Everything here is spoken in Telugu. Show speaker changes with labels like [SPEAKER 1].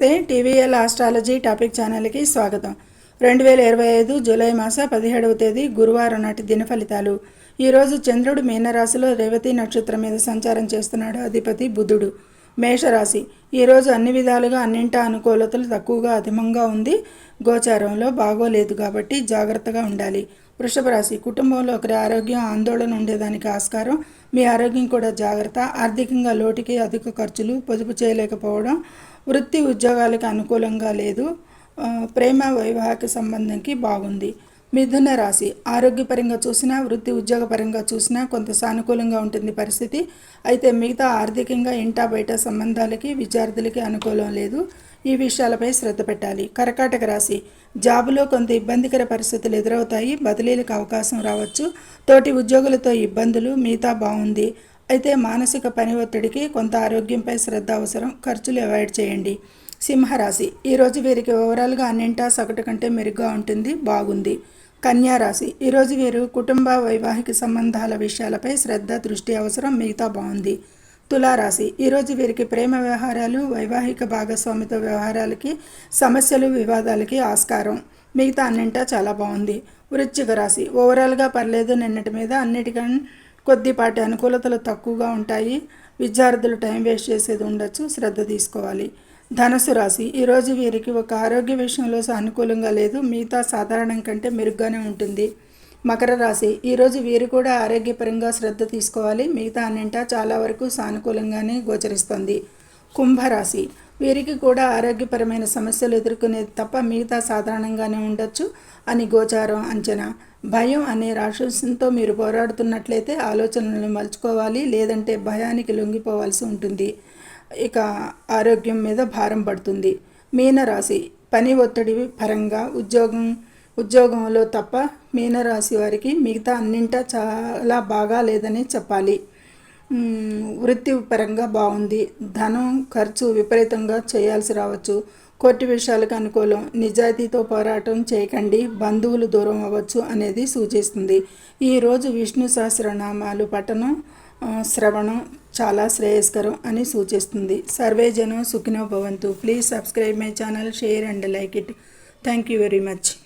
[SPEAKER 1] టీవీఎల్ ఆస్ట్రాలజీ టాపిక్ ఛానల్కి స్వాగతం. రెండు వేల ఇరవై ఐదు జూలై మాస పదిహేడవ తేదీ గురువారం నాటి దిన ఫలితాలు. ఈరోజు చంద్రుడు మీనరాశిలో రేవతి నక్షత్రం మీద సంచారం చేస్తున్నాడు అధిపతి బుధుడు. మేషరాశి. ఈరోజు అన్ని విధాలుగా అన్నింటా అనుకూలతలు తక్కువగా అధిమంగా ఉంది. గోచారంలో బాగోలేదు కాబట్టి జాగ్రత్తగా ఉండాలి. వృషభ రాశి. కుటుంబంలో ఒకరి ఆరోగ్యం ఆందోళన ఉండేదానికి ఆస్కారం. మీ ఆరోగ్యం కూడా జాగ్రత్త. ఆర్థికంగా లోటుకి అధిక ఖర్చులు పొదుపు చేయలేకపోవడం వృత్తి ఉద్యోగాలకు అనుకూలంగా లేదు. ప్రేమ వైవాహిక సంబంధంకి బాగుంది. మిథున రాశి. ఆరోగ్యపరంగా చూసినా వృత్తి ఉద్యోగపరంగా చూసినా కొంత సానుకూలంగా ఉంటుంది పరిస్థితి. అయితే మిగతా ఆర్థికంగా ఇంటా బయట సంబంధాలకి విద్యార్థులకి అనుకూలం లేదు. ఈ విషయాలపై శ్రద్ధ పెట్టాలి. కర్కాటక రాశి. జాబులో కొంత ఇబ్బందికర పరిస్థితులు ఎదురవుతాయి. బదిలీలకు అవకాశం రావచ్చు. తోటి ఉద్యోగులతో ఇబ్బందులు మిగతా బాగుంది. అయితే మానసిక పని ఒత్తిడికి కొంత ఆరోగ్యంపై శ్రద్ధ అవసరం. ఖర్చులు అవాయిడ్ చేయండి. సింహరాశి. ఈరోజు వీరికి ఓవరాల్గా అన్నింటా సగటు కంటే మెరుగ్గా ఉంటుంది. బాగుంది. కన్యా రాశి. ఈరోజు వీరు కుటుంబ వైవాహిక సంబంధాల విషయాలపై శ్రద్ధ దృష్టి అవసరం. మిగతా బాగుంది. తులారాశి. ఈరోజు వీరికి ప్రేమ వ్యవహారాలు వైవాహిక భాగస్వామితో వ్యవహారాలకి సమస్యలు వివాదాలకి ఆస్కారం. మిగతా అన్నింటా చాలా బాగుంది. వృశ్చిక రాశి. ఓవరాల్గా పర్లేదు. నిన్నటి మీద అన్నిటికన్నా కొద్దిపాటి అనుకూలతలు తక్కువగా ఉంటాయి. విద్యార్థులు టైం వేస్ట్ చేసేది ఉండొచ్చు. శ్రద్ధ తీసుకోవాలి. ధనుసు రాశి. ఈరోజు వీరికి ఒక ఆరోగ్య విషయంలో సానుకూలంగా లేదు. మిగతా సాధారణం కంటే మెరుగ్గానే ఉంటుంది. మకర రాశి. ఈరోజు వీరు కూడా ఆరోగ్యపరంగా శ్రద్ధ తీసుకోవాలి. మిగతా అన్నింటా చాలా వరకు సానుకూలంగానే గోచరిస్తుంది. కుంభరాశి. వీరికి కూడా ఆరోగ్యపరమైన సమస్యలు ఎదుర్కొనేది తప్ప మిగతా సాధారణంగానే ఉండొచ్చు అని గోచారం అంచనా. భయం అనే రాక్షసంతో మీరు పోరాడుతున్నట్లయితే ఆలోచనలను మలుచుకోవాలి లేదంటే భయానికి లొంగిపోవాల్సి ఉంటుంది. ఇక ఆరోగ్యం మీద భారం పడుతుంది. మీనరాశి పని ఒత్తిడి పరంగా ఉద్యోగం ఉద్యోగంలో తప్ప మీనరాశి వారికి మిగతా అన్నింటా చాలా బాగా లేదని చెప్పాలి. వృత్తిపరంగా బాగుంది. ధనం ఖర్చు విపరీతంగా చేయాల్సి రావచ్చు. కోర్టు విషయాలకు అనుకూలం. నిజాయితీతో పోరాటం చేయకండి. బంధువులు దూరం అవ్వచ్చు అనేది సూచిస్తుంది. ఈరోజు విష్ణు సహస్రనామాలు పఠనం శ్రవణం చాలా శ్రేయస్కరం అని సూచిస్తుంది. సర్వే జనం సుఖినో భవంతు. Please subscribe my channel share and like it. Thank you very much.